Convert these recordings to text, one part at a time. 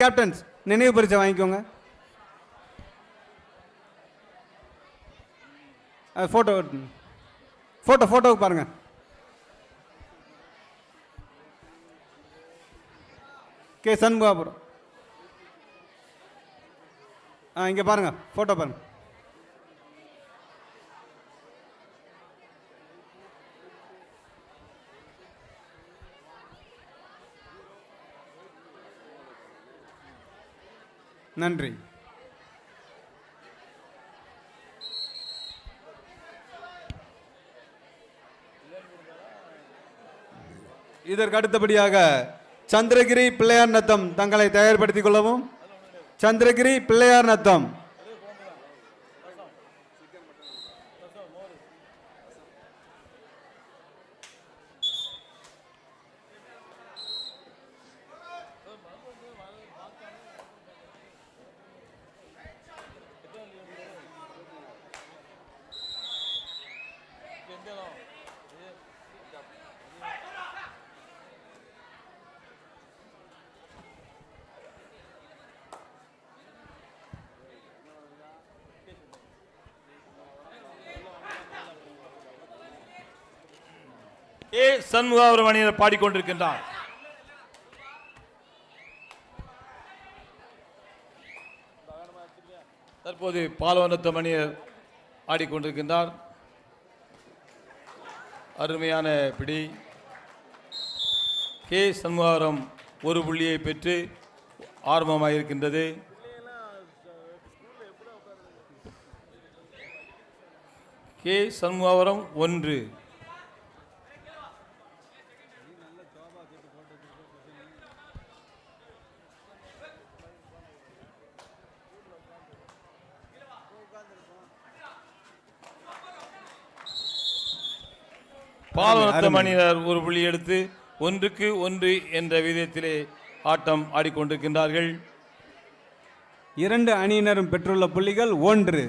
Captains நினைவு பரிசை வாங்கிக்கோங்க. ஃபோட்டோ ஃபோட்டோ ஃபோட்டோவுக்கு பாருங்கள் கே. சண்முகாபுரம். ஆ இங்கே பாருங்கள் ஃபோட்டோ பாருங்கள் நன்றி. இதற்கு அடுத்தபடியாக சந்திரகிரி பிள்ளையார் நத்தம் தங்களை தயார்படுத்திக் கொள்ளவும். சந்திரகிரி பிள்ளையார் நத்தம். ஏ சண்முகாபுரமணியர் பாடிக்கொண்டிருக்கின்றார். தற்போது பாலவனத்த மணியர் ஆடிக்கொண்டிருக்கின்றார். அருமையான பிடி. கே சண்முகாபுரம் ஒரு புள்ளியை பெற்று ஆர்வமாக இருக்கின்றது கே சண்முகாபுரம் ஒன்று. அருமை. மணியினர் ஒரு புள்ளி எடுத்து ஒன்றுக்கு ஒன்று என்ற விதத்திலே ஆட்டம் ஆடிக்கொண்டிருக்கின்றார்கள் இரண்டு அணியினரும் பெற்றுள்ள புள்ளிகள் ஒன்று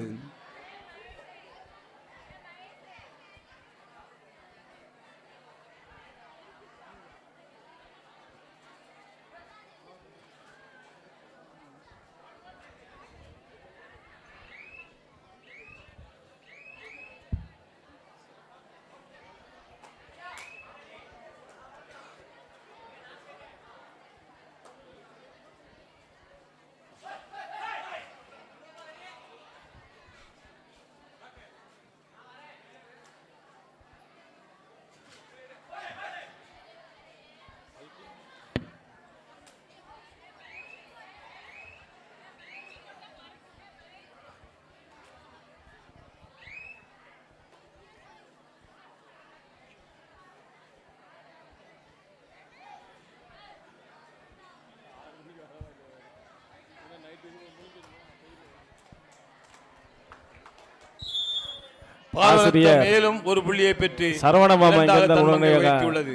ஆசிரியர். மேலும் ஒரு புள்ளியை பெற்று சரவண மாமா இரண்டாக இங்கிருந்து தன் பங்கை உடனடியாக உயர்த்தியுள்ளது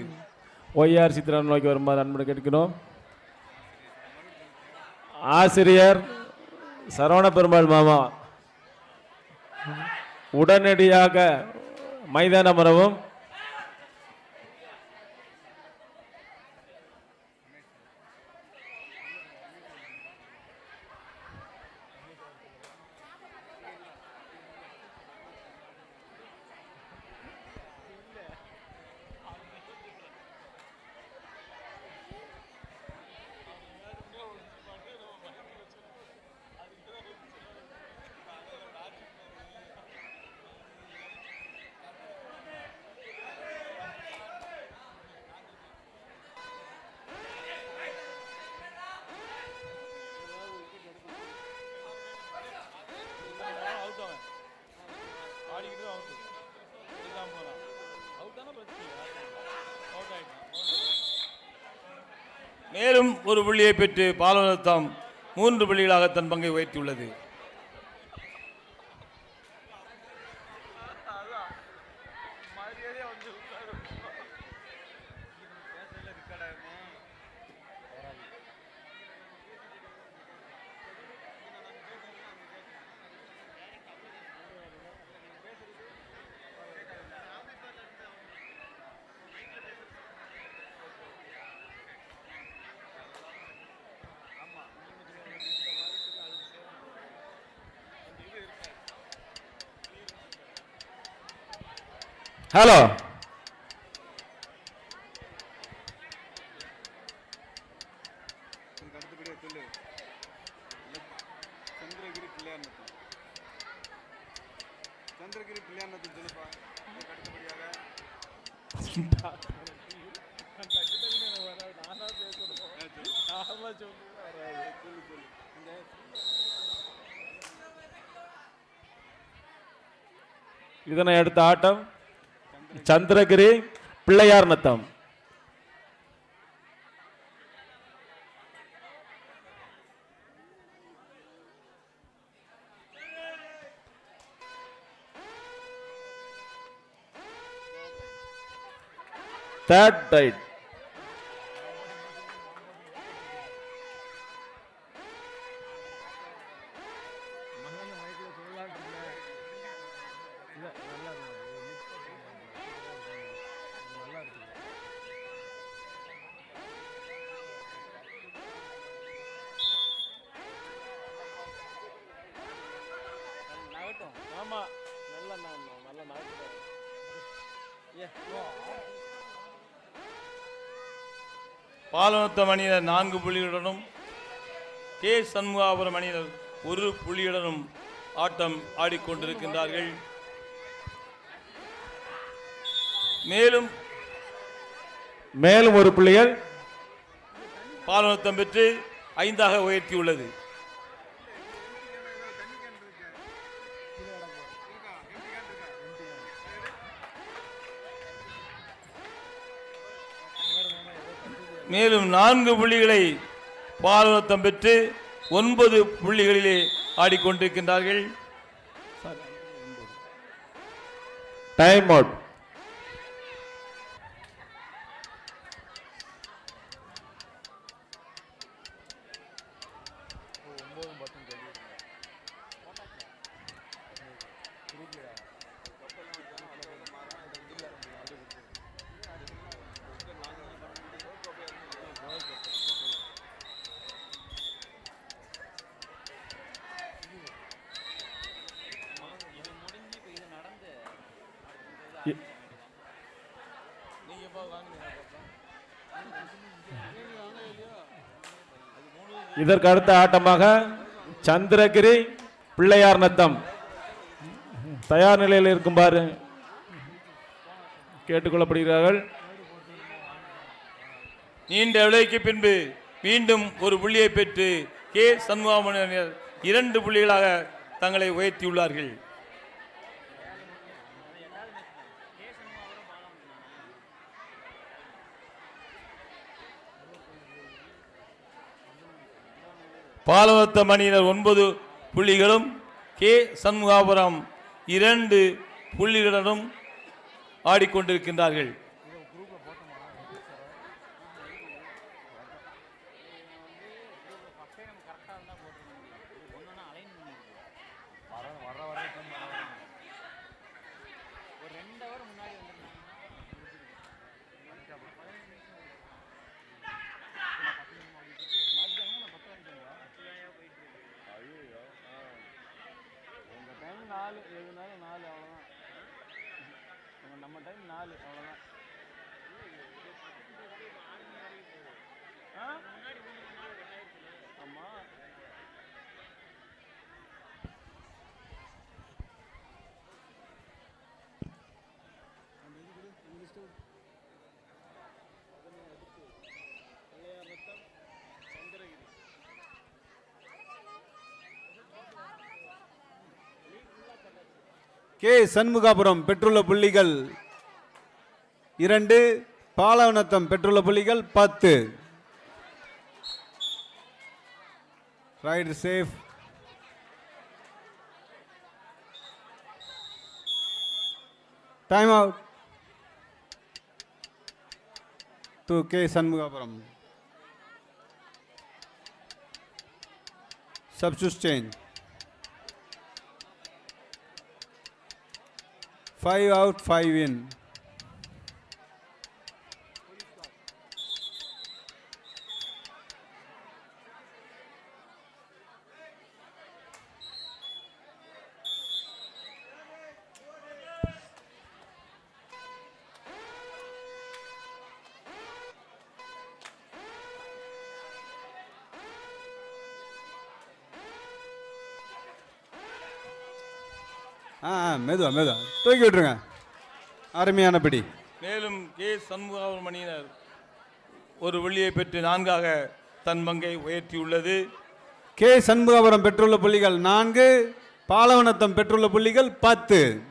ஒய்ஆர் சித்திரன் நோக்கி வருமாறு அன்புடன் கேட்கிறோம் ஆசிரியர் சரவண பெருமாள் மாமா உடனடியாக மைதானம் வரவும் மேலும் ஒரு புள்ளியை பெற்று பாலவனத்தம் மூன்று புள்ளிகளாக தன் பங்கை உயர்த்தியுள்ளது. ஹலோ சந்திரகிரி பிள்ளையார் சொல்லுப்பா இதனை அடுத்த ஆட்டம். சந்திரகிரி பிள்ளையார் நத்தம். தேர்ட் ரைட் பாலனத்தம் அணியினர் நான்கு புள்ளிகளுடனும் கே. சண்முகாபுரம் அணியினர் ஒரு புள்ளியுடனும் ஆட்டம் ஆடிக்கொண்டிருக்கின்றார்கள். மேலும் மேலும் ஒரு புள்ளிகள் பாலனத்தம் பெற்று ஐந்தாக உயர்த்தியுள்ளது. மேலும் நான்கு புள்ளிகளை பாலனத்தம் பெற்று ஒன்பது புள்ளிகளிலே ஆடிக்கொண்டிருக்கின்றார்கள். டைம் அவுட் இதற்கு அடுத்த ஆட்டமாக சந்திரகிரி பிள்ளையார் நத்தம். தயார் நிலையில் இருக்குமாறு கேட்டுக்கொள்ளப்படுகிறார்கள். நீண்ட விலைக்கு பின்பு மீண்டும் ஒரு புள்ளியை பெற்று கே சண்முகாமணியர் இரண்டு புள்ளிகளாக தங்களை உயர்த்தியுள்ளார்கள். பாலவத்த மணியினர் ஒன்பது புள்ளிகளும் கே சண்முகாபுரம் இரண்டு புள்ளிகளுடனும் ஆடிக்கொண்டிருக்கின்றார்கள். நாலு அவ்வளோதான் ஆமாம் கே சண்முகாபுரம் பெற்றுள்ள புள்ளிகள் இரண்டு பாலவனத்தம் பெற்றுள்ள புள்ளிகள் பத்து. Right safe time out to K Shanmugapuram substitute change five out five in ஆ ஆ மெதுவா மெதுவா. தூக்கி விட்டுருங்க. அருமையான பிடி. மேலும் கே. சண்முகாபுரம் அணியினர் ஒரு வெள்ளியை பெற்று நான்காக தன் பங்கை உயர்த்தியுள்ளது. கே. சண்முகாபுரம் பெற்றுள்ள புள்ளிகள் நான்கு பாலவனத்தம் பெற்றுள்ள புள்ளிகள் பத்து.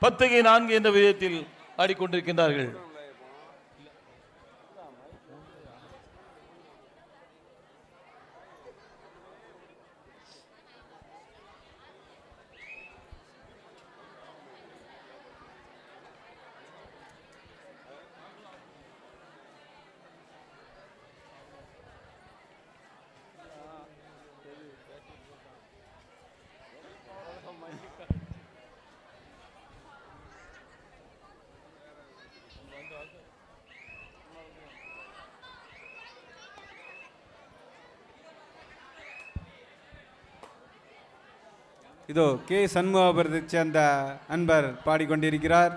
பத்துக்கு நான்கு என்ற விதத்தில் ஆடிக்கொண்டிருக்கின்றார்கள். இதோ கே. சண்முகபுரத்தை சேர்ந்த அன்பர் பாடிக்கொண்டிருக்கிறார்.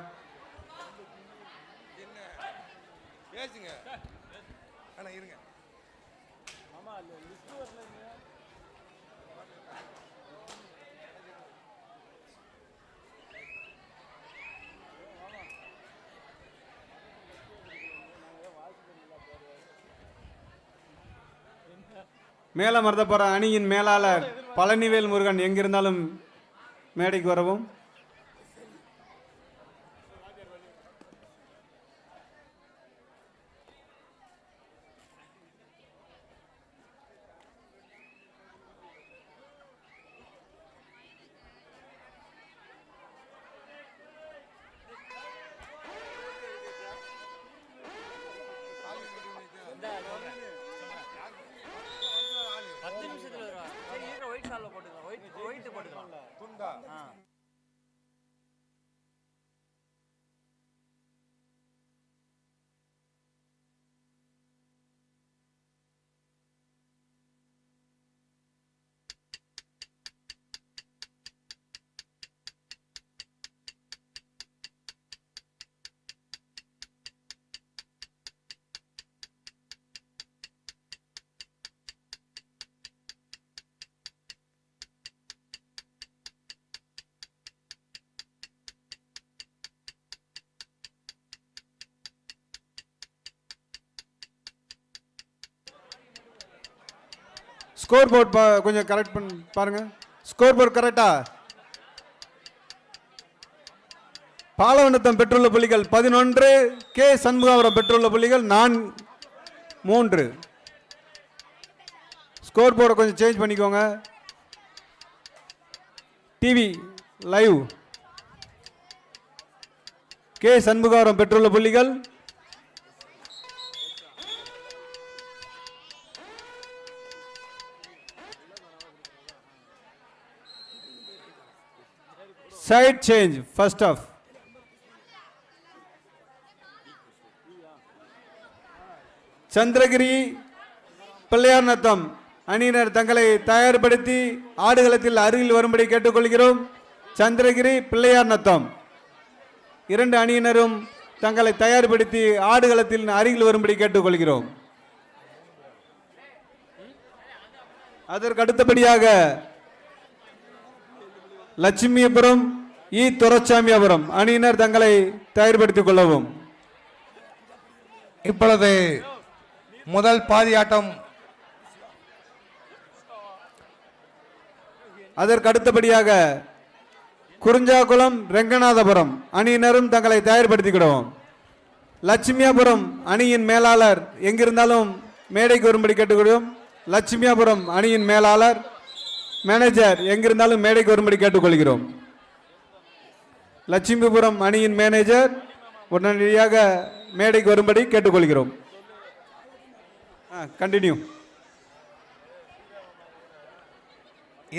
மேல மருந்தப்படுற அணியின் மேலாளர் பழனிவேல் முருகன் எங்கிருந்தாலும் மேடைக்கு வரவும். ஸ்கோர் போர்ட் கொஞ்சம் கரெக்ட் பண்ண பாருங்கள் ஸ்கோர் போர்ட் கரெக்டா பாலவனத்தம் பெற்றுள்ள புள்ளிகள் பதினொன்று கே. சண்முகாபுரம் பெற்றுள்ள புள்ளிகள் நான் மூன்று. ஸ்கோர் போர்டை கொஞ்சம் சேஞ்ச் பண்ணிக்கோங்க. TV live K. சண்முகாபுரம் பெற்றுள்ள புள்ளிகள் side change first half Chandragiri Pillaiyar Natham அணியினர் தங்களை தயார்படுத்தி ஆடுகளத்தில் அருகில் வரும்படி கேட்டுக்கொள்கிறோம். சந்திரகிரி பிள்ளையார் நத்தம் இரண்டு அணியினரும் தங்களை தயார்படுத்தி ஆடுகளத்தில் அருகில் வரும்படி கேட்டுக்கொள்கிறோம். அதற்கு அடுத்தபடியாக லட்சுமிபுரம் இ துரசாமியாபுரம் அணியினர் தங்களை தயார்படுத்திக் கொள்ளவும். இப்பொழுது முதல் பாதியாட்டம் அதற்கு அடுத்தபடியாக குறிஞ்சாகுளம் ரெங்கநாதபுரம் அணியினரும் தங்களை தயார்படுத்திக் கொள்ளவும். லட்சுமியாபுரம் அணியின் மேலாளர் எங்கிருந்தாலும் மேடைக்கு வரும்படி கேட்டுக்கொள்வோம். லட்சுமியாபுரம் அணியின் மேலாளர் மேனேஜர் எங்கிருந்தாலும் மேடைக்கு வரும்படி கேட்டுக்கொள்கிறோம். லட்சுமிபுரம் அணியின் மேனேஜர் உடனடியாக மேடைக்கு வரும்படி கேட்டுக்கொள்கிறோம். கண்டினியூ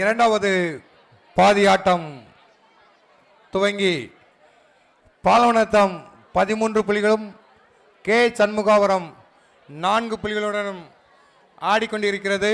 இரண்டாவது பாதியாட்டம் துவங்கி பாலவனத்தம் பதிமூன்று புள்ளிகளும் கே சண்முகாவரம் நான்கு புள்ளிகளுடனும் ஆடிக்கொண்டிருக்கிறது.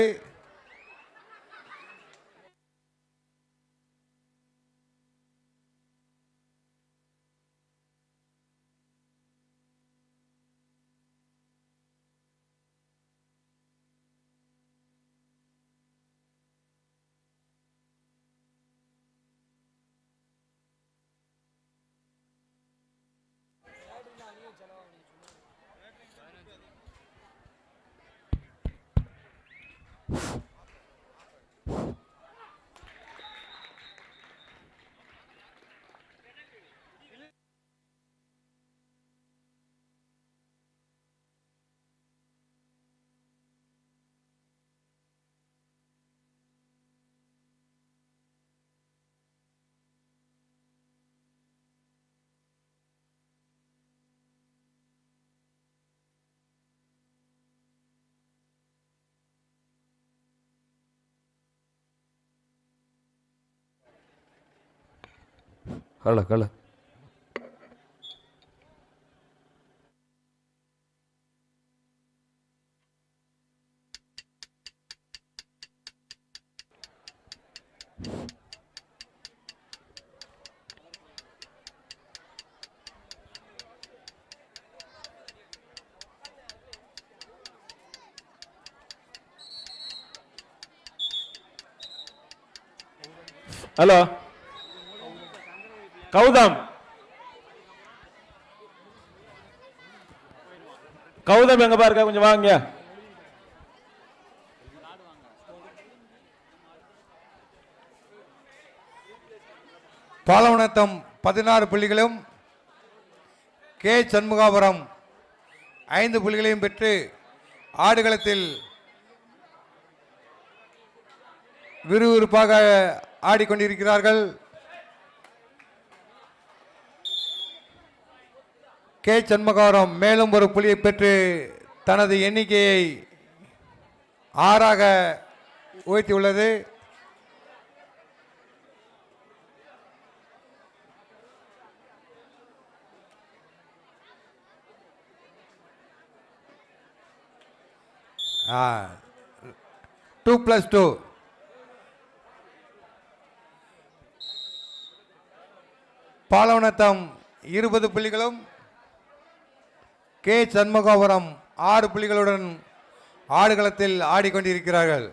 Jala, jala. Hello. Gautham. Gautham எங்க பாருங்க கொஞ்சம் வாங்க. பாலவனத்தம் பதினாறு புள்ளிகளும் கே. சண்முகாபுரம் ஐந்து புள்ளிகளையும் பெற்று ஆடுகளத்தில் விறுவிறுப்பாக ஆடிக்கொண்டிருக்கிறார்கள். கே. சண்முகாரம் மேலும் ஒரு புலியை பெற்று தனது எண்ணிக்கையை ஆறாக உயர்த்தியுள்ளது. டூ ப்ளஸ் டூ பாலவனத்தம் இருபது புள்ளிகளும் கே சண்முகாபுரம் ஆறு புள்ளிகளுடன் ஆடுகளத்தில் ஆடிக்கொண்டிருக்கிறார்கள்.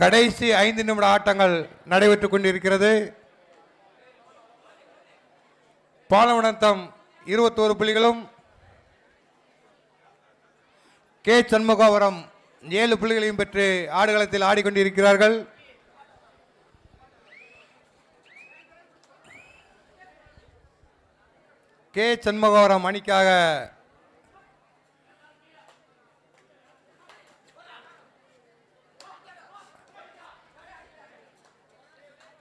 கடைசி ஐந்து நிமிட ஆட்டங்கள் நடைபெற்றுக் கொண்டிருக்கிறது. பாலவனத்தம் இருபத்தோரு புள்ளிகளும் கே சண்முகாபுரம் ஏழு புள்ளிகளையும் பெற்று ஆடுகளத்தில் ஆடிக்கொண்டிருக்கிறார்கள். கே சண்முகவரம் அணிக்காக.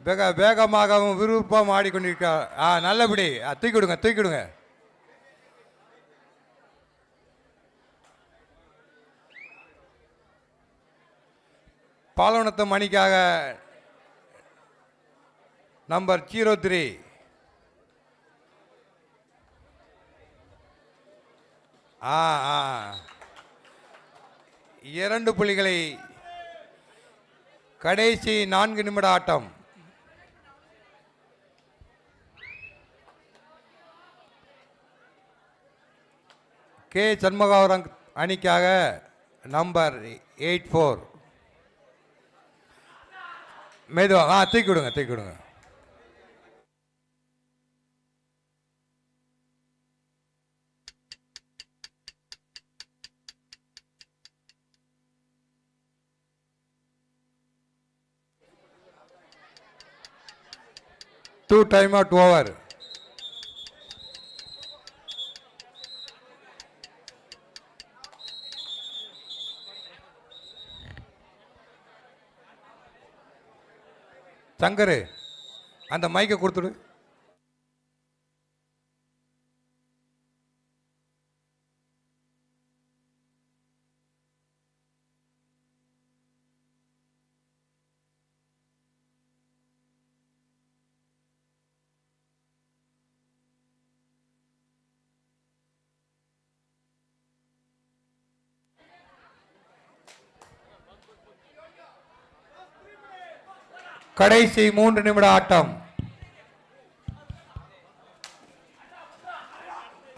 வேக வேகமாகவும் விருப்பம் ஆடிக்கொண்டிருக்கிறார். ஆ நல்லபடி. ஆ, தூக்கி விடுங்க தூக்கி விடுங்க. Number zero three. ஆ ஆ. இரண்டு புள்ளிகளை கடைசி நான்கு நிமிட ஆட்டம். கே. சண்முகாவரம் அணிக்காக நம்பர் எயிட் ஃபோர். மெதுவாக ஆ தூக்கி விடுங்க தூக்கி விடுங்க two time out over Shankar அந்த மைக்கை கொடுத்துடு. கடைசி மூன்று நிமிட ஆட்டம்.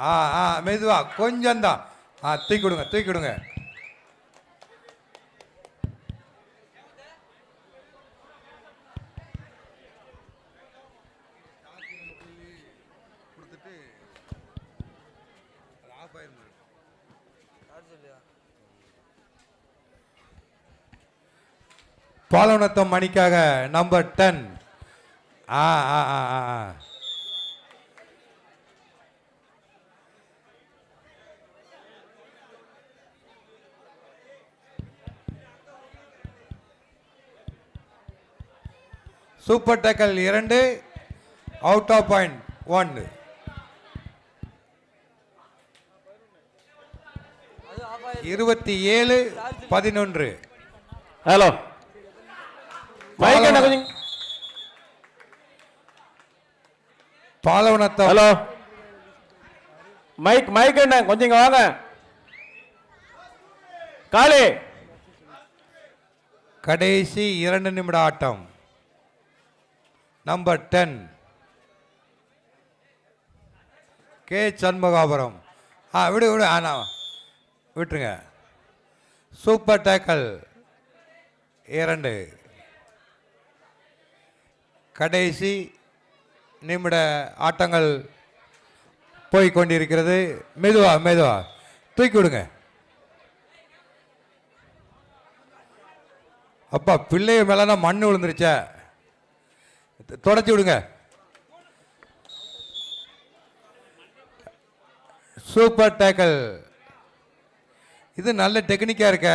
ஆ ஆ மெதுவா கொஞ்சம் தான் ஆ தூக்கி விடுங்க தூக்கி விடுங்க பாலவனத்தம் மணிக்காக நம்பர் டென் ஆ ஆ ஆ ஆ, ஆ. சூப்பர் டேக்கல் இரண்டு அவுட் ஆஃப் பாயிண்ட் ஒன்று. இருபத்தி ஏழு பதினொன்று. ஹலோ கொஞ்சம் பாலவனத்தம் ஹலோ மைக் மைக் என்ன கொஞ்சம் இங்க வாங்க காளி கடைசி இரண்டு நிமிட ஆட்டம். Number ten K. சண்முகாபுரம். ஆ விடு விடு ஆனா விட்டுருங்க. சூப்பர் டேக்கல் இரண்டு. கடைசி நிமிட ஆட்டங்கள் போய்கொண்டிருக்கிறது மெதுவா மெதுவா. தூக்கி விடுங்க. அப்பா பிள்ளைய மேலனா மண் விழுந்துருச்சே. தொடச்சி விடுங்க. சூப்பர் டேக்கல் இது நல்ல டெக்னிக்காக இருக்க.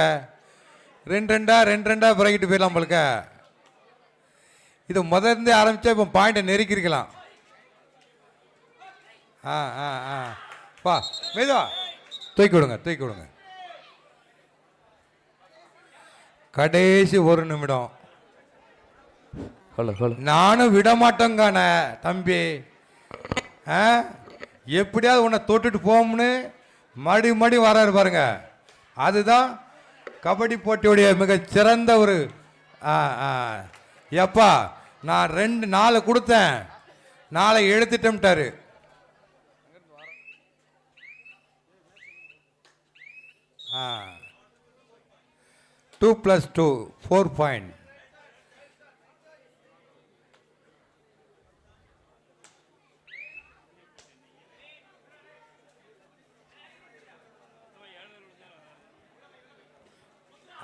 ரெண்டு ரெண்டா ரெண்டு ரெண்டா பிறகிட்டு போயிடலாம் உங்களுக்கு இது முதல்ல இருந்தே ஆரம்பிச்சா இப்போ பாயிண்டை நெருக்கிருக்கலாம். ஆ ஆ ஆ. பா மெதுவா. தூக்கி விடுங்க தூக்கி விடுங்க. கடைசி ஒரு நிமிடம். ஹலோ ஹலோ நானும் விட மாட்டேங்கான தம்பி. ஆ? எப்படியாவது உன்னை தொட்டுட்டு போகும்னு மடி மடி வராரு பாருங்க. அதுதான் கபடி போட்டியுடைய மிகச் சிறந்த ஒரு ஆ, ஆ. எப்பா நான் ரெண்டு நாலு கொடுத்தேன். நாளை எழுத்துட்டேன்ட்டாரு ஆ. Two plus two four point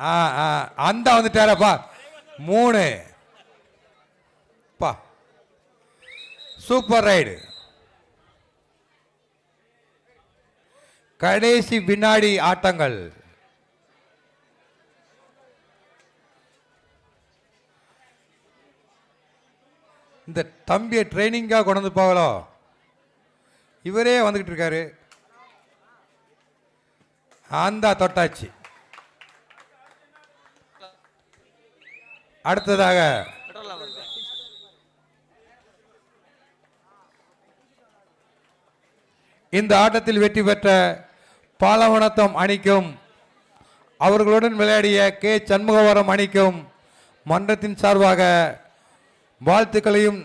ஆ ஆ. அந்த வந்துட்டாரப்பா. மூணு பா சூப்பர் ரைடு. கடைசி வினாடி ஆட்டங்கள். இந்த தம்பியை ட்ரைனிங்காக கொண்டு வந்து போகலோ? இவரே வந்துக்கிட்டு இருக்காரு. ஆந்தா தொட்டாச்சு. அடுத்ததாக பெட்ரோல் வருது இந்த ஆட்டத்தில் வெற்றி பெற்ற பாலவனத்தம் அணிக்கும் அவர்களுடன் விளையாடிய கே. சண்முகவரம் அணிக்கும் மன்றத்தின் சார்பாக வாழ்த்துக்களையும்